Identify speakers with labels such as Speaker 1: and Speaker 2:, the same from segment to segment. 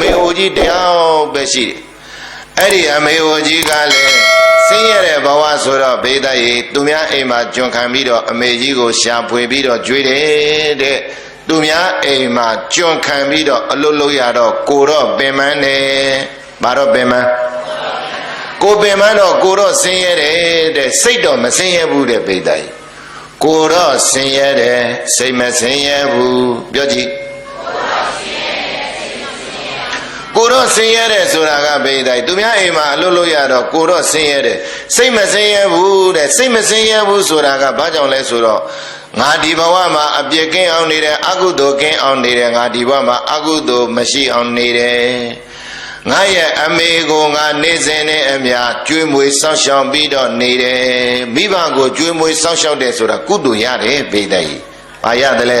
Speaker 1: မေအိုကြီးတယောက်ပဲရှိတယ်အဲ့ဒီအမေအိုကြီးကလည်းဆင်းရဲတဲ့ဘဝဆိုတော့ဘေးသားကြီးသူများအိမ်မှာကြွန်ခံပြီးတော့အမေကြီးကိုရှာဖွေပြီးတော့ကြွေးတယ်တဲ့သူများအိမ်မှာကြွန်ခံပြီးတော့အလုတ်လုတ်ရတော့ကိုတော့ပင်မန်းတယ်ဘာတော့ပင်မန်းကိုပင်မန်းတော့ကိုတော့ဆင်းရဲတယ်တဲ့စိတ်တော့မဆင်းရဲဘူးတဲ့ဘေးသားကြီးကိုတော့ဆင်းရဲတယ်စိတ်မဆင်းရဲဘူးပြောကြည့် ကိုတော့ဆင်းရဲတယ်ဆိုတာကဘေးတိုင်းသူများအိမ်မှာအလုပ်လုပ်ရတော့ကိုတော့ဆင်းရဲတယ်စိတ်မဆင်းရဲဘူးတဲ့စိတ်မဆင်းရဲဘူးဆိုတာကဘာကြောင့်လဲဆိုတော့ငါဒီဘဝမှာအပြစ်ကင်းအောင်နေတယ်အကုသိုလ်ကင်းအောင်နေတယ်ငါဒီဘဝမှာအကုသိုလ်မရှိအောင်နေတယ်ငါရဲ့အမေကိုငါနေစဉ်နဲ့အမြကျွေးမွေစောင့်ရှောက်ပြီးတော့နေတယ်မိဘကိုကျွေးမွေစောင့်ရှောက်တယ်ဆိုတာကုသိုလ်ရတယ်ဘေးတိုင်းဘာရတယ်လဲ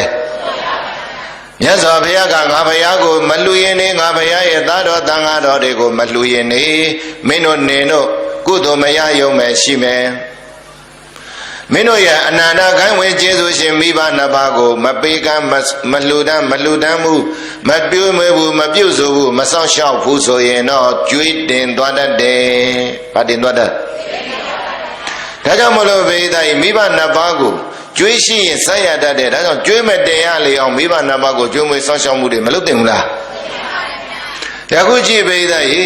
Speaker 1: မြတ်စွာဘုရားကငါဘုရားကိုမလှူရင်နေငါဘုရားရဲ့သားတော်တန်ဃာတော်တွေကိုမလှူရင်နေမင်းတို့နေတို့ကုသိုလ်မရယုံမယ်ရှိမယ်မင်းတို့ရဲ့အနန္တခိုင်းဝင်ကျေးဇူးရှင်မိဘနှစ်ပါးကို မပေးကမ်းမလှူဒန်းမလှူဒန်းမှုမပြုံးမွေးဘူးမပြုတ်ဆိုဘူးမဆောင်ရှောက်ဘူးဆိုရင်တော့ကျွေးတင်သွားတတ်တယ်။ဗာတင်သွားတတ်ဒါကြောင့်မလို့ဘေးသားမိဘနှစ်ပါးကို ကျွေးရှိရင်ဆက်ရတတ်တယ်ဒါကြောင့်ကျွေးမတင်ရလေအောင်မိဘနှစ်ပါးကိုကျွေးမွေးဆောင်ရှောက်မှုတွေမလုပ်တင်ဘူးလား။ယခုကြည့်ဘေးသားရေ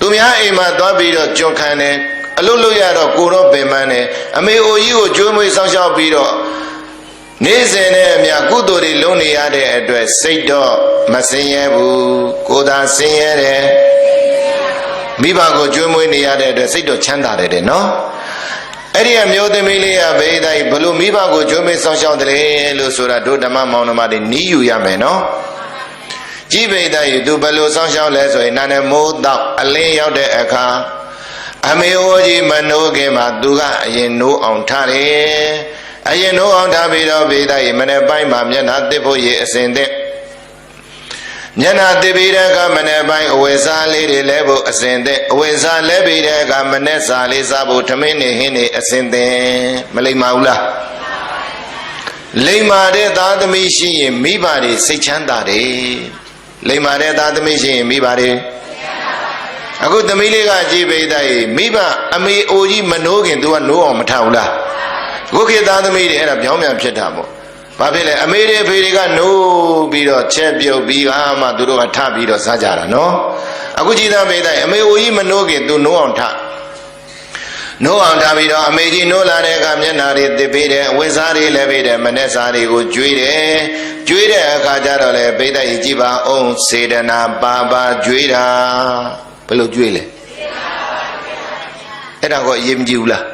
Speaker 1: သူများအိမ်မှာသွားပြီးတော့ကြွခံတယ်အလုတ်လို့ရတော့ကိုတော့ပင်ပန်းတယ်အမေအိုကြီးကိုကျွေးမွေးဆောင်ရှောက်ပြီးတော့နေ့စဉ်နဲ့အမြကုသိုလ်တွေလုံးနေရတဲ့အတွက်စိတ်တော့မစင်ရဲဘူးကိုယ်သာစင်ရဲတယ်မိဘကိုကျွေးမွေးနေရတဲ့အတွက်စိတ်တော့ချမ်းသာတယ်တဲ့နော် အဲ့ဒီအမျိုးသမီးလေးကဘေးတိုင်းဘလို့မိဘကိုကျွေးမွေးဆောင်ရှောက်တယ်လို့ဆိုတာတို့ဓမ္မမောင်နှမတွေနီးယူရမယ်နော်ကြည်ပိဋကယူသူဘလို့ဆောင်ရှောက်လဲဆိုရင်နာနဲ့မိုးတော့အလင်းရောက်တဲ့အခါအမေအိုကြီးမနိုးခင်မှာသူကအရင်နိုးအောင်ထားတယ်အရင်နိုးအောင်ထားပြီးတော့ဘေးသားကြီးမနေ့ပိုင်းမှာမျက်နှာတစ်ဖို့ရေအစဉ်တဲ့ မျက်နှာတစ်ပြီးတဲ့အခါမနေ့ပိုင်းအဝေစားလေးတွေလဲဖို့အစဉ်တဲ့အဝေစားလဲပြီးတဲ့အခါမနေ့စာလေးစားဖို့ထမင်းနေဟင်းနေအစဉ်တဲ့မလိမ္မာဘူးလားလိမ္မာတဲ့သားသမီးရှိရင်မိဘတွေစိတ်ချမ်းသာတယ်လိမ္မာတဲ့သားသမီးရှိရင်မိဘတွေအခုသမီးလေးကကြည်ပိသားကြီးမိဘအမေအိုကြီးမနိုးခင် तू ကနိုးအောင်မထဘူးလားခုခေတ်သားသမီးတွေအဲ့ဒါပြောင်းပြန်ဖြစ်တာပေါ့ ဘာဖြစ်လဲအမေတွေဖေတွေကနိုးပြီးတော့ချက်ပြုတ်ပြီးအာမှသူတို့ကထပြီးတော့စားကြတာနော်အခုကြည်သားပိသားကြီးအမေအိုကြီးမနိုးခင် तू နိုးအောင်ထနိုးအောင်ထားပြီးတော့အမေကြီးနိုးလာတဲ့အခါမျက်နာတွေတစ်ပေးတယ်ဝင်းစားတွေလည်းပေးတယ်မနဲ့စားတွေကိုကျွေးတယ်ကျွေးတဲ့အခါကျတော့လေပိဋကကြီးကြည်ပါအောင်စေတနာပါပါကျွေးတာဘယ်လိုကြွေးလဲအဲ့ဒါကအရေးမကြီးဘူးလား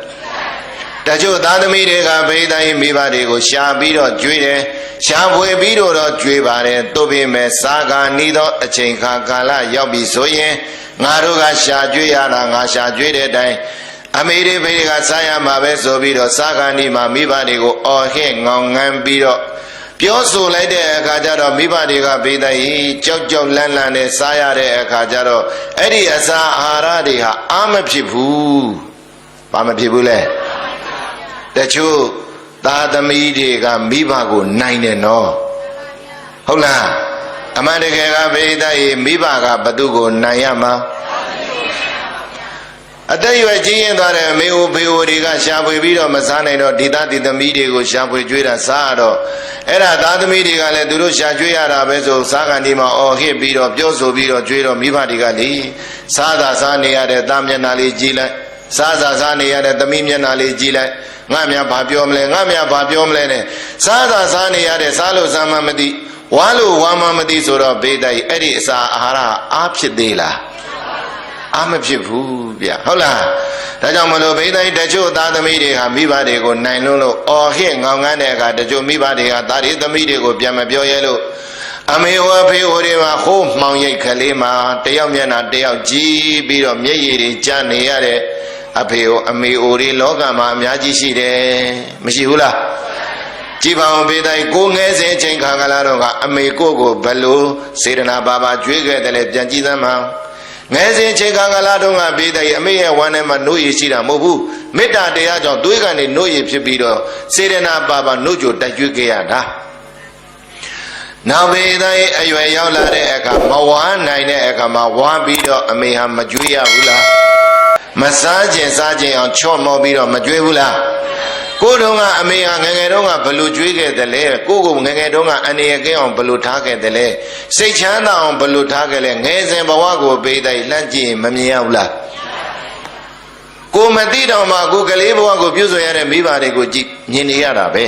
Speaker 1: တချို့သားသမီးတွေကဗိဒိုင်းမိဘတွေကိုရှာပြီးတော့ကြွေးတယ်ရှာဖွေပြီးတော့ကြွေးပါတယ်သို့ပေမဲ့စားကာနီးသောအချိန်ခါကာလရောက်ပြီဆိုရင်ငါတို့ကရှာကြွေးရတာငါရှာကြွေးတဲ့အတိုင်းအမေတွေဖေတွေကစားရမှာပဲဆိုပြီးတော့စားကာနီးမှာမိဘတွေကိုအော်ဟစ်ငောင်ငန်းပြီးတော့ပြောဆိုလိုက်တဲ့အခါကျတော့မိဘတွေကဘေးသိကြောက်ကြောက်လန့်လန့်နဲ့စားရတဲ့အခါကျတော့အဲ့ဒီအစာအာဟာရတွေဟာအာမဖြစ်ဘူးဘာမဖြစ်ဘူးလဲ တချို့သားသမီးတွေကမိဘကိုနိုင်တယ်နော်ဟုတ်လားအမှန်တကယ်ကဘေးသိမိဘကဘသူကိုနိုင်ရမှာအသက်ရွယ်ကြီးရင်သွားတဲ့မေအိုဖေအိုတွေကရှာဖွေပြီးတော့မစားနိုင်တော့ဒီသားဒီသမီးတွေကိုရှာဖွေကြွေးတာစားတော့အဲ့ဒါသားသမီးတွေကလည်းသူတို့ရှာကြွေးရတာပဲဆိုစားကန်ဒီမှာအော်ဟစ်ပြီးတော့ပြောဆိုပြီးတော့ကြွေးတော့မိဘတွေကလေစားသာစားနေရတဲ့သားမျက်နှာလေးကြည့်လိုက်စားသာစားနေရတဲ့သမီးမျက်နှာလေးကြည့်လိုက် ငါများဘာပြောမလဲငါများဘာပြောမလဲနဲ့စားသာစားနေရတဲ့စားလို့စားမှမသိဝါလို့ဝါမှမသိဆိုတော့ဘေးတိုက်အဲ့ဒီအစာအာဟာရအားဖြစ်သေးလားအာမဖြစ်ဘူးဗျဟုတ်လားဒါကြောင့်မလို့ဘိသိက်တချို့သားသမီးတွေဟာမိဘတွေကိုနိုင်လွန်းလို့အော်ဟစ်ငောင်ငန်းတဲ့အခါတချို့မိဘတွေကသားတွေသမီးတွေကိုပြန်မပြောရဲလို့အမေဟောဖေဟောတွေမှာဟိုးမှောင်ရိတ်ကလေးမှာတယောက်မျက်နှာတယောက်ကြည့်ပြီးတော့မျက်ရည်တွေကျနေရတဲ့ အဖေဟောအမေအိုတွေလောကမှာအများကြီးရှိတယ်မရှိဘူးလားကြည်ပါအောင်ပေးတိုင်းကိုငဲစဉ်ချိန်ခါကလာတော့ကအမေကိုကိုဘလို့စေတနာပါပါကြွေးခဲ့တယ်လေပြန်ကြည့်သမ်းပါငယ်စဉ်ချိန်ခါကလာတော့ကပေးတဲ့အမေရဲ့ဝမ်းထဲမှာနှုတ်ရည်ရှိတာမဟုတ်ဘူးမေတ္တာတရားကြောင့်သွေးကနေနှုတ်ရည်ဖြစ်ပြီးတော့စေတနာပါပါနှုတ်ကြိုတိုက်ကြွေးခဲ့ရတာနောက်ဘေးသားအရွယ်ရောက်လာတဲ့အခါမဝမ်းနိုင်တဲ့အခါမှာဝမ်းပြီးတော့အမေဟာမကြွေးရဘူးလား မစားခြင်းစားခြင်းအောင်ချော့မောပြီးတော့မကြွေးဘူးလားကိုတုံးကအမေဟာငငယ်တုန်းကဘလို့ကြွေးခဲ့တယ်လဲကိုကိုငငယ်တုန်းကအနေရကင်းအောင်ဘလို့ထားခဲ့တယ်လဲစိတ်ချမ်းသာအောင်ဘလို့ထားခဲ့လဲငယ်စဉ်ဘဝကိုပေးတိုင်းလှမ်းကြည့်ရင်မမြင်ရဘူးလားကိုမသိတော့မှကိုကလေးဘဝကိုပြုစုရတဲ့မိဘတွေကိုကြည့်မြင်နေရတာပဲ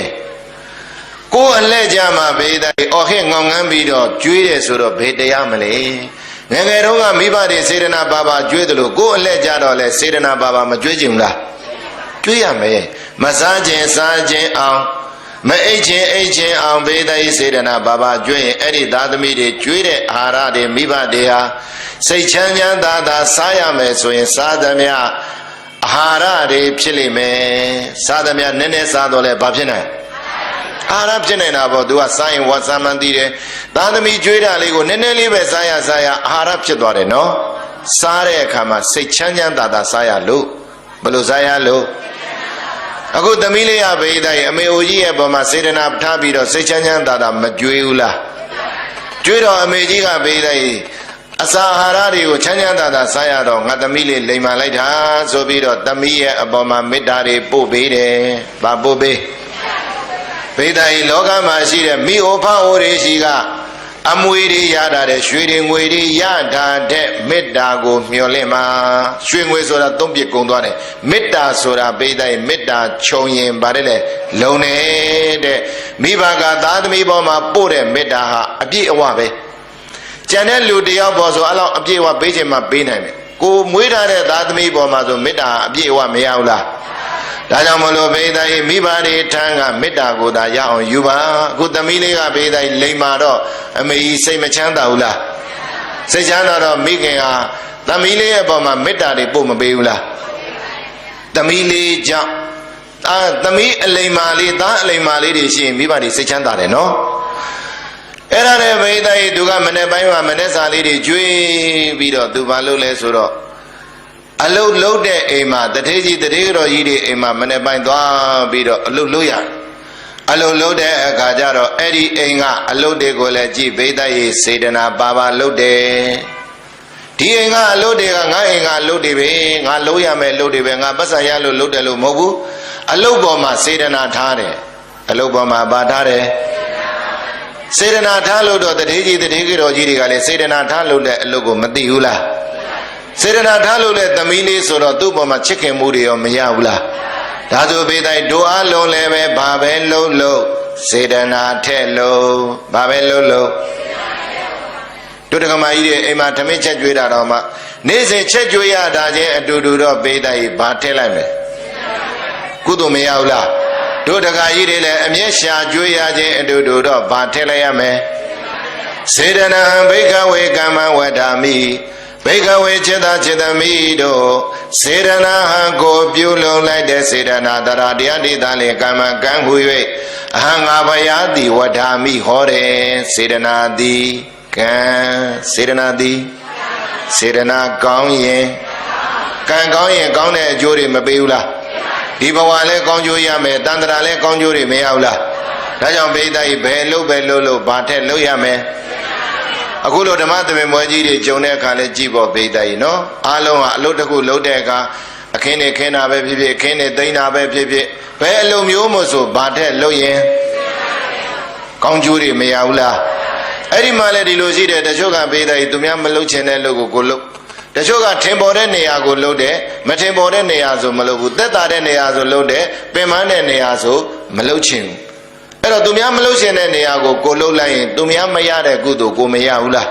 Speaker 1: ကိုအလှဲ့ကြမှာပေးတိုင်းအော်ခဲငောင်ငန်းပြီးတော့ကြွေးတယ်ဆိုတော့ဘယ်တရားမလဲ ငယ်ငယ်တုန်းကမိဘတွေစေတနာပါပါကြွေးတယ်လို့ကိုအလှဲ့ကြတော့လဲစေတနာပါပါမကြွေးကြဘူးလားကြွေးရမယ်မစားခြင်းစားခြင်းအောင်မအိတ်ခြင်းအိတ်ခြင်းအောင်ဘေးသိစေတနာဘာဘာကျွေးရင်အဲ့ဒီသားသမီးတွေကျွေးတဲ့အာဟာရတွေမိဘတွေဟာစိတ်ချမ်းချမ်းသာသာစားရမယ်ဆိုရင်စားသမျှအာဟာရတွေဖြစ်လိမ့်မယ်စားသမျှနည်းနည်းစားတော့လဲဘာဖြစ်နိုင် အာဟာရဖြစ်နေတာပေါ့သူကစားရင်ဝါစာမှန်သိတယ်သားသမီးကျွေးတာလေးကိုနည်းနည်းလေးပဲစားရစားရအာဟာရဖြစ်သွားတယ်နော်စားတဲ့အခါမှာစိတ်ချမ်းချမ်းသာသာစားရလို့ဘယ်လိုစားရလို့အခုသမီးလေးရဘေးသားရဲ့အမေအိုကြီးရဲ့ပုံမှာစေတနာထားပြီးတော့စိတ်ချမ်းချမ်းသာသာမကြွေးဘူးလားကြွေးတော့အမေကြီးကဘေးသားရဲ့အစာအာဟာရတွေကိုချမ်းချမ်းသာသာစားရတော့ငါသမီးလေးလိမ်မာလိုက်တာဆိုပြီးတော့သမီးရဲ့အပေါ်မှာမေတ္တာတွေပို့ပေးတယ်။ဘာပို့ပေး ဘေးသားရဲ့လောကမှာရှိတဲ့မိအိုဖအိုတွေရှိကအမွေတွေရတာတဲ့ရွှေတွေငွေတွေရတာတဲ့မေတ္တာကိုမျှော်လင့်မှာရွှေငွေဆိုတာသုံးပြကုံသွားတယ်မေတ္တာဆိုတာပေးတိုင်းမေတ္တာခြုံရင်ဗါတယ်လေလုံနေတဲ့မိဘကသားသမီးပေါ်မှာပို့တဲ့မေတ္တာဟာအပြည့်အဝပဲကျန်တဲ့လူတယောက်ပေါ်ဆိုအဲ့လောက်အပြည့်အဝပေးခြင်းမှပေးနိုင်တယ်ကိုမွေးထားတဲ့သားသမီးပေါ်မှာဆိုမေတ္တာအပြည့်အဝမရဘူးလား ဒါကြောင့်မလို့ဘေးသားမိဘတွေထမ်းကမေတ္တာကိုသာရအောင်ယူပါအခုသမီးလေးကဘေးသားလိမ်မာတော့အမေကြီးစိတ်မချမ်းသာဘူးလားစိတ်ချမ်းသာတော့မိခင်ဟာသမီးလေးရဲ့ပေါ်မှာမေတ္တာတွေပို့မပေးဘူးလားသမီးလေးကြောင့်အာသမီးအလိမ်မာလေးသားအလိမ်မာလေးတွေရှိရင်မိဘတွေစိတ်ချမ်းသာတယ်နော်အဲ့ဒါနဲ့ဘေးသားကြီးသူကမနေ့ပိုင်းမှာမနေ့စာလေးတွေကျွေးပြီးတော့သူဘာလုပ်လဲဆိုတော့ အလုတ်လုတ်တဲ့အိမ်မှာတထေးကြီးတထေးတော်ကြီးတွေအိမ်မှာမနေ့ပိုင်းသွားပြီးတော့အလုတ်လုတ်ရအလုတ်လုတ်တဲ့အခါကျတော့အဲ့ဒီအိမ်ကအလုတ်တွေကိုလည်းကြည်ဘိသရေးစေတနာပါပါလုတ်တယ်ဒီအိမ်ကအလုတ်တွေကငါအိမ်ကအလုတ်တွေပဲငါလုံးရမယ်လုတ်တွေပဲငါပတ်စံရလို့လုတ်တယ်လို့မဟုတ်ဘူးအလုတ်ပေါ်မှာစေတနာထားတယ်အလုတ်ပေါ်မှာပါထားတယ်စေတနာထားလို့တော့တထေးကြီးတထေးတော်ကြီးတွေကလည်းစေတနာထားလို့တဲ့အလုတ်ကိုမသိဘူးလား စေတနာထားလို့လဲသမီးလေးဆိုတော့သူ့ပေါ်မှာချစ်ခင်မှုတွေရောမရဘူးလားဒါဆိုပေတိုင်းဒုအားလုံးလည်းပဲဘာပဲလုံးလုံးစေတနာထဲ့လုံးဘာပဲလုံးလုံးတို့တက္ကမကြီးတွေအိမ်မှာဓမင်းချက်ကြွေးတာတော့မှနေ့စဉ်ချက်ကြွေးရတာချင်းအတူတူတော့ပေတိုင်းဘာထည့်လိုက်မယ်ကုသိုလ်မရဘူးလားတို့တက္ကကြီးတွေလည်းအမျက်ရှာကြွေးရခြင်းအတူတူတော့ဘာထည့်လိုက်ရမယ်စေတနာဘိကဝေကမ္မဝဒ္ဓာမိ ဘိကဝေจิตจิตမိတို့စေရနာဟံကိုပြုလုံလိုက်တဲ့စေရနာတရာတရားတိသားလေကမ္မကံဟူ၍အဟံငါဘယာတိဝဋ္ဌာမိဟောတယ်စေရနာတိကံစေရနာတိစေရနာကောင်းရင်ကံကောင်းရင်ကောင်းတဲ့အကျိုးတွေမပေးဘူးလားဒီဘဝလည်းကောင်းကျိုးရမယ်တန်ត្រာလည်းကောင်းကျိုးတွေမရဘူးလားဒါကြောင့်ဘိသိက်ဘယ်လို့ပဲလို့လို့ဘာထက်လို့ရမယ် အခုလိုဓမ္မသဘင်မွဲကြီးတွေဂျုံတဲ့အခါလဲကြည်ဖို့ဘိသိက်နော်အားလုံးဟာအလုပ်တစ်ခုလုပ်တဲ့အခါအခင်းနေခင်းတာပဲဖြစ်ဖြစ်အခင်းနေသိမ်းတာပဲဖြစ်ဖြစ်ဘယ်အလုပ်မျိုးမို့ဆိုဘာထက်လုပ်ရင်ကောင်းကျိုးတွေမရဘူးလားအဲ့ဒီမှာလဲဒီလိုရှိတယ်တချို့ကဘိသိက်သူများမလုပ်ချင်တဲ့လုပ်ကိုကိုလုပ်တချို့ကထင်ပေါ်တဲ့နေရာကိုလှုပ်တယ်မထင်ပေါ်တဲ့နေရာဆိုမလှုပ်ဘူးသက်သာတဲ့နေရာဆိုလှုပ်တယ်ပင်ပန်းတဲ့နေရာဆိုမလှုပ်ချင်ဘူး အဲ့တော့သူများမလှုပ်ချင်တဲ့နေရာကိုကိုလှုပ်လိုက်ရင်သူများမရတဲ့ကုသိုလ်ကိုမရဘူးလား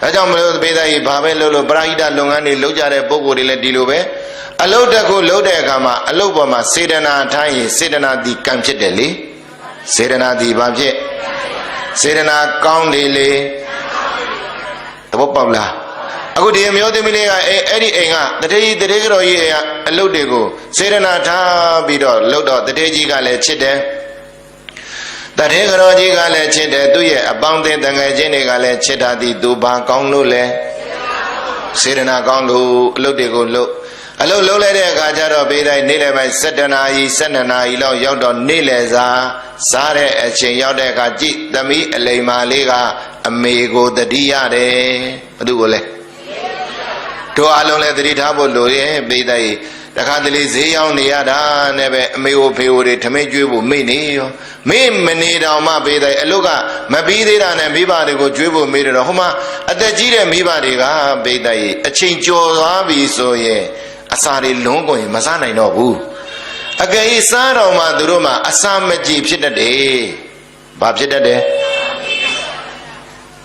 Speaker 1: ဒါကြောင့်မလို့ပေသားကြီးဘာပဲလှုပ်လို့ပရာဟိတလုပ်ငန်းတွေလုပ်ကြတဲ့ပုံကိုယ်တွေလည်းဒီလိုပဲအလုတ်တစ်ခုလှုပ်တဲ့အခါမှာအလုတ်ပေါ်မှာစေတနာထိုင်းရင်စေတနာဒီကံဖြစ်တယ်လေစေတနာဒီဘာဖြစ်စေတနာကောင်းတယ်လေသဘောပေါက်လားအခုဒီအမျိုးသမီးလေးကအဲအဲ့ဒီအိမ်ကတထေးကြီးတထေးကြော်ကြီးအိမ်ကအလုတ်တွေကိုစေရနာထားပြီးတော့လှုပ်တော့တထေးကြီးကလည်းချစ်တယ် တထေးကြော်ကြီးကလည်းချစ်တယ်သူ့ရဲ့အပေါင်းအသင်းတငယ်ချင်းတွေကလည်းချစ်တာသည်သူဘာကောင်းလို့လဲစေရနာကောင်းလို့အလုတ်တွေကိုလှုပ်အလုပ်လုံးလိုက်တဲ့အခါကျတော့ဘေးတိုင်းနေ့လယ်ပိုင်း7နာရီ7နာရီလောက်ရောက်တော့နေ့လယ်စာစားတဲ့အချိန်ရောက်တဲ့အခါကြည်သမီးအလိမ္မာလေးကအမေကိုတတိရတယ်ဘသူကိုလဲတို့အလုံးလည်းတတိထားဖို့လိုရဲ့ဘေးတိုင်း တခါတလေဈေးရောက်နေရတာနဲ့ပဲအမေကိုဖေကိုတွေထမိတ်ကျွေးဖို့မိနေရောမိမနေတော့မှဘေးတိုင်းအလုတ်ကမပြီးသေးတာနဲ့မိဘတွေကိုကျွေးဖို့မိတယ်တော့ဟိုမှာအသက်ကြီးတဲ့မိဘတွေကဘေးတိုင်းအချိန်ကျော်သွားပြီဆိုရင်အစာတွေလုံးကုန်ရင်မစားနိုင်တော့ဘူးအကယ်၍စားတော်မှသူတို့မှအစာမကြည်ဖြစ်တတ်တယ်ဘာဖြစ်တတ်တယ်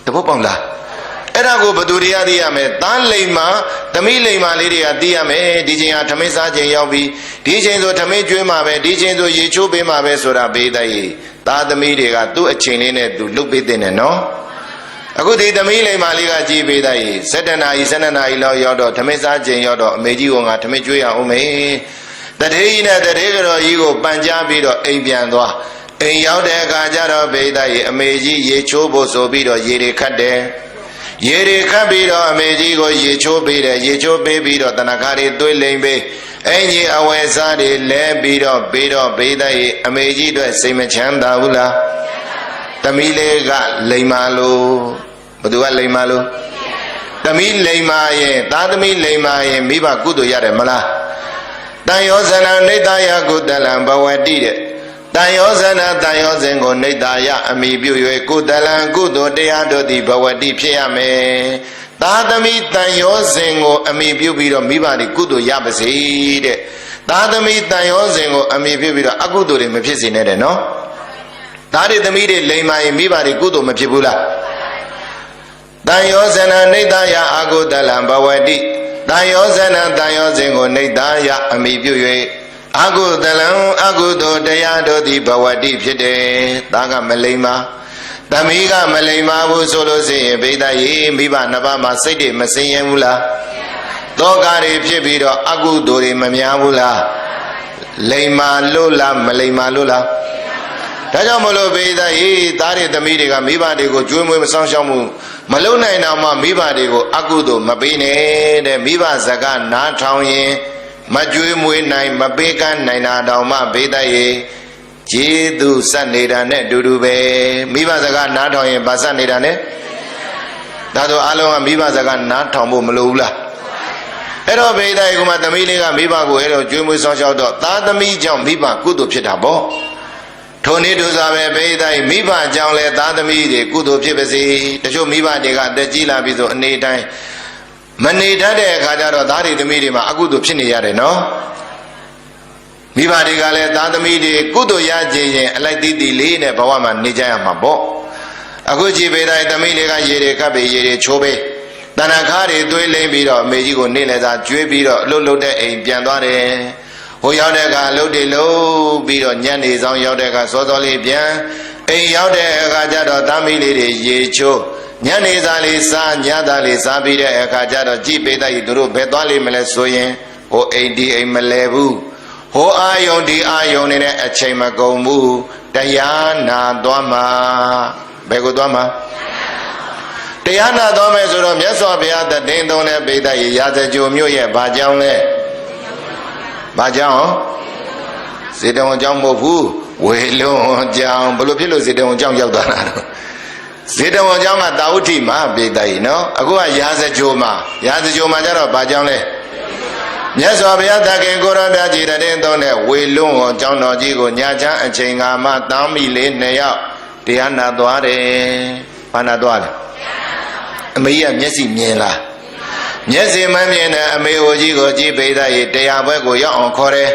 Speaker 1: တပုတ်ပေါင်လား အဲ့ဒါကိုဘသူတွေကသိရမယ်သားလိမ်မာသမီးလိမ်မာလေးတွေကသိရမယ်ဒီချိန်ဟာထမင်းစားချိန်ရောက်ပြီဒီချိန်ဆိုထမင်းကျွေးမှာပဲဒီချိန်ဆိုရေချိုးပေးမှာပဲဆိုတာပေးတတ်ရင်သားသမီးတွေကသူ့အချိန်လေးနဲ့သူလုတ်ပေးတဲ့နဲ့နော်အခုဒီသမီးလိမ်မာလေးကကြည်ပေးတတ်ရင်7နာရီ7နာရီလောက်ရောက်တော့ထမင်းစားချိန်ရောက်တော့အမေကြီးကငါထမင်းကျွေးရအောင်မေတထေးကြီးနဲ့တထေးကတော်ကြီးကိုပန်ကြားပြီးတော့အိမ်ပြန်သွားအိမ်ရောက်တဲ့အခါကျတော့ဘေးသားကြီးအမေကြီးရေချိုးဖို့ဆိုပြီးတော့ရေတွေခတ်တယ် ရေတွေခတ်ပြီးတော့အမေကြီးကိုရေချိုးပေးတယ်ရေချိုးပေးပြီးတော့တဏခါတွေသွေးလိမ်ပေးအင်ကြီးအဝယ်စားတွေလဲပြီးတော့ပြီးတော့ဘေးသားကြီးအမေကြီးအတွက်စိတ်မချမ်းသာဘူးလားသမီးလေးကလိမ်မာလို့ဘသူကလိမ်မာလို့သမီးလိမ်မာရင်သားသမီးလိမ်မာရင်မိဘကုသိုလ်ရတယ်မလားတန်ယောဇနနေတယကုတလံဘဝတိတဲ့ တန်ယောဇနတန်ယောဇင်ကိုနေတယအမိပြု၍ကုတလံကုသိုလ်တရားတို့သည်ဘဝတိဖြစ်ရမယ်သာသမီတန်ယောဇင်ကိုအမိပြုပြီးတော့မိဘတွေကုသိုလ်ရပါစေတဲ့သာသမီတန်ယောဇင်ကိုအမိပြုပြီးတော့အကုသိုလ်တွေမဖြစ်စေနဲ့တဲ့နော်ဒါတွေသမီးတွေလိမ္မာရင်မိဘတွေကုသိုလ်မဖြစ်ဘူးလားတန်ယောဇနနေတယအာကုတလံဘဝတိတန်ယောဇနတန်ယောဇင်ကိုနေတယအမိပြု၍ အကုသလံအကုသိုလ်တရားတို့သည်ဘဝတိဖြစ်တယ်။ဒါကမလိမ္မာသမီးကမလိမ္မာဘူးဆိုလို့ရှိရင်ဘိဒ္ဓရေမိဘနှစ်ပါးမှာစိတ်တွေမစင်ရင်ဘူးလား။တောကတွေဖြစ်ပြီးတော့အကုသိုလ်တွေမများဘူးလား။လိမ္မာလို့လားမလိမ္မာလို့လား။ဒါကြောင့်မလို့ဘိဒ္ဓရေသားတွေသမီးတွေကမိဘတွေကိုကျွေးမွေးမဆောင်ရှောက်မှုမလုံနိုင်တော့မှမိဘတွေကိုအကုသိုလ်မပေးနဲ့တဲ့မိဘဇကနားထောင်ရင် မကြွေးမွေးနိုင် မပေးကမ်းနိုင်တာတောင်မှဘေးတတ်ရေခြေသူစက်နေတာနဲ့တူတူပဲမိဘစကားနားထောင်ရင်ဗာစက်နေတာနဲ့ဒါဆိုအလုံးကမိဘစကားနားထောင်ဖို့မလိုဘူးလားအဲ့တော့ဘေးတတ်ရေကမှသမီးလေးကမိဘကိုအဲ့တော့ကြွေးမွေးဆောင်ရှောက်တော့သားသမီးကြောင့်မိဘကုသိုလ်ဖြစ်တာပေါ့ထိုနည်းတူစွာပဲဘေးတိုင်းမိဘကြောင့်လဲသားသမီးတွေကုသိုလ်ဖြစ်ပါစေတချို့မိဘတွေကတက်ကြီးလာပြီဆိုအနေတိုင်း မနေတတ်တဲ့အခါကျတော့သားတွေသမီးတွေမှာအကုသိုလ်ဖြစ်နေရတယ်နော်မိဘတွေကလည်းသားသမီးတွေကုသိုလ်ရကြရင်အလိုက်တီးတီးလေးနဲ့ဘဝမှာနေကြရမှာပေါ့အခုကြည်ပေတိုင်းသမီးတွေကရေတွေခတ်ပြီးရေတွေချိုးပေးတဏ္ဍခါတွေသွေးလိမ့်ပြီးတော့အမေကြီးကိုနေလဲသာကျွေးပြီးတော့အလုတ်လုတ်တဲ့အိမ်ပြန်သွားတယ်ဟိုရောက်တဲ့အခါအလုတ်တွေလုံးပြီးတော့ညနေဆောင်ရောက်တဲ့အခါစောစောလေးပြန်အိမ်ရောက်တဲ့အခါကျတော့သမီးလေးတွေရေချိုး ညနေစာလေးစားညသားလေးစားပြီးတဲ့အခါကျတော့ကြည်ပေးတတ်သူတို့ဘယ်သွားလိမ့်မလဲဆိုရင်ဟိုအိမ်ဒီအိမ်မလဲဘူးဟိုအာယုံဒီအာယုံနေတဲ့အချိန်မကုန်ဘူးတရားနာသွားမှာဘယ်ကိုသွားမှာတရားနာသွားမယ်ဆိုတော့မြတ်စွာဘုရားတည်င်းသုံးတဲ့ပိဋကရေရာဇကြိုမြို့ရဲ့ဘာကြောင့်လဲဘာကြောင့်စေတဝန်ကြောင့်မဟုတ်ဘူးဝေလွန်ကြောင့်ဘလို့ဖြစ်လို့စေတဝန်ကြောင့်ရောက်သွားတာတော့ ဇေတဝန်ကျောင်းကတာဝတိမှာပိတည်နော်အခုကရာဇကြိုမှာရာဇကြိုမှာကျတော့ဘာကြောင်းလဲမြတ်စွာဘုရားသခင်ကိုရောမြတ်ကြီးတဲ့သုံးတဲ့ဝေလွန်းဟောကျောင်းတော်ကြီးကိုညာချမ်းအချိန်ကမှတောင်းမိလေးနှစ်ယောက်တရားနာသွားတယ်ဘာနာသွားလဲအမေကြီးကမျက်စိမြင်လားမျက်စိမမြင်တဲ့အမေဟိုကြီးကိုကြည်ပိဒရေတရားဘွဲကိုရောက်အောင်ခေါ်တယ်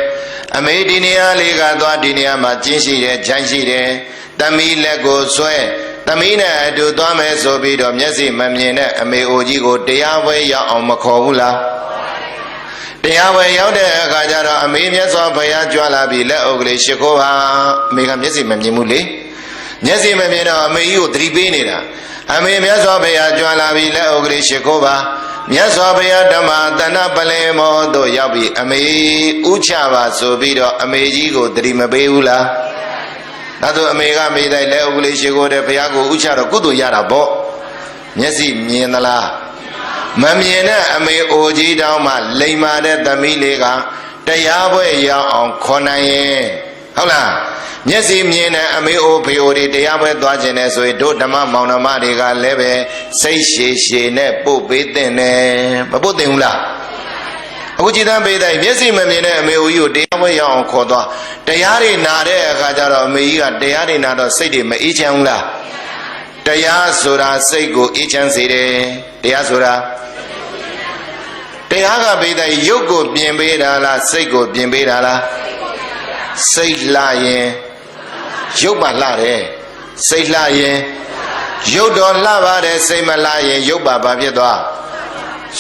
Speaker 1: အမေဒီနေရာလေးကသွားဒီနေရာမှာကျင်းရှိတယ်ခြိုင်းရှိတယ်တမီလက်ကိုဆွဲ သမီးနဲ့အတူသွားမယ်ဆိုပြီးတော့မျက်စိမမြင်တဲ့အမေအိုကြီးကိုတရားပွဲရောက်အောင်မခေါ်ဘူးလားတရားပွဲရောက်တဲ့အခါကျတော့အမေမြတ်စွာဘုရားကြွလာပြီးလက်အုပ်ကလေးရှ िख ိုးပါအမေကမျက်စိမမြင်ဘူးလေမျက်စိမမြင်တော့အမေကြီးကိုသတိပေးနေတာအမေမြတ်စွာဘုရားကြွလာပြီးလက်အုပ်ကလေးရှ िख ိုးပါမြတ်စွာဘုရားဓမ္မတဏ္ဍပလင်မောတို့ရောက်ပြီးအမေဥချပါဆိုပြီးတော့အမေကြီးကိုသတိမပေးဘူးလား ဒါဆိုအမေကမေးတိုင်းလက်ဥကလေးရှိခိုးတဲ့ဘုရားကိုဥချတော့ကုသိုလ်ရတာပေါ့မျက်စိမြင်သလားမမမြင်တဲ့အမေအိုကြီးတောင်းမှလိမ်မာတဲ့သမီးလေးကတရားပွဲရောက်အောင်ခေါ်နိုင်ရင်ဟုတ်လားမျက်စိမြင်တဲ့အမေအိုဖေအိုတွေတရားပွဲသွားခြင်းနဲ့ဆိုရင်တို့ဓမ္မမောင်နှမတွေကလည်းပဲစိတ်ရှည်ရှည်နဲ့ပို့ပေးတဲ့နဲ့မပို့တင်ဘူးလား အခုကြည်သန်းပေးတိုင်းမျက်စိမမြင်တဲ့အမေဦးကြီးကိုတရားပွဲရောက်အောင်ခေါ်သွားတရားတွေနာတဲ့အခါကျတော့အမေကြီးကတရားတွေနာတော့စိတ်တွေမအေးချမ်းဘူးလားတရားဆိုတာစိတ်ကိုအေးချမ်းစေတယ်တရားဆိုတာတရားကပေးတိုင်းရုပ်ကိုပြင်ပေးတာလားစိတ်ကိုပြင်ပေးတာလားစိတ်လှရင်ရုပ်ပါလှတယ်စိတ်လှရင်ရုပ်တော်လှပါတယ်စိတ်မလှရင်ရုပ်ပါဘာဖြစ်သွား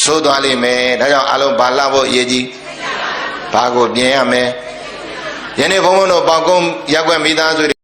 Speaker 1: ဆိုးသွားလိမ့်မယ်ဒါကြောင့်အလုံးဘာလှဖို့အရေးကြီးဘာကိုပြင်ရမယ်ယနေ့ဘုန်းဘုန်းတို့ပေါကုန်းရက်ွက်မိသားစုတွေ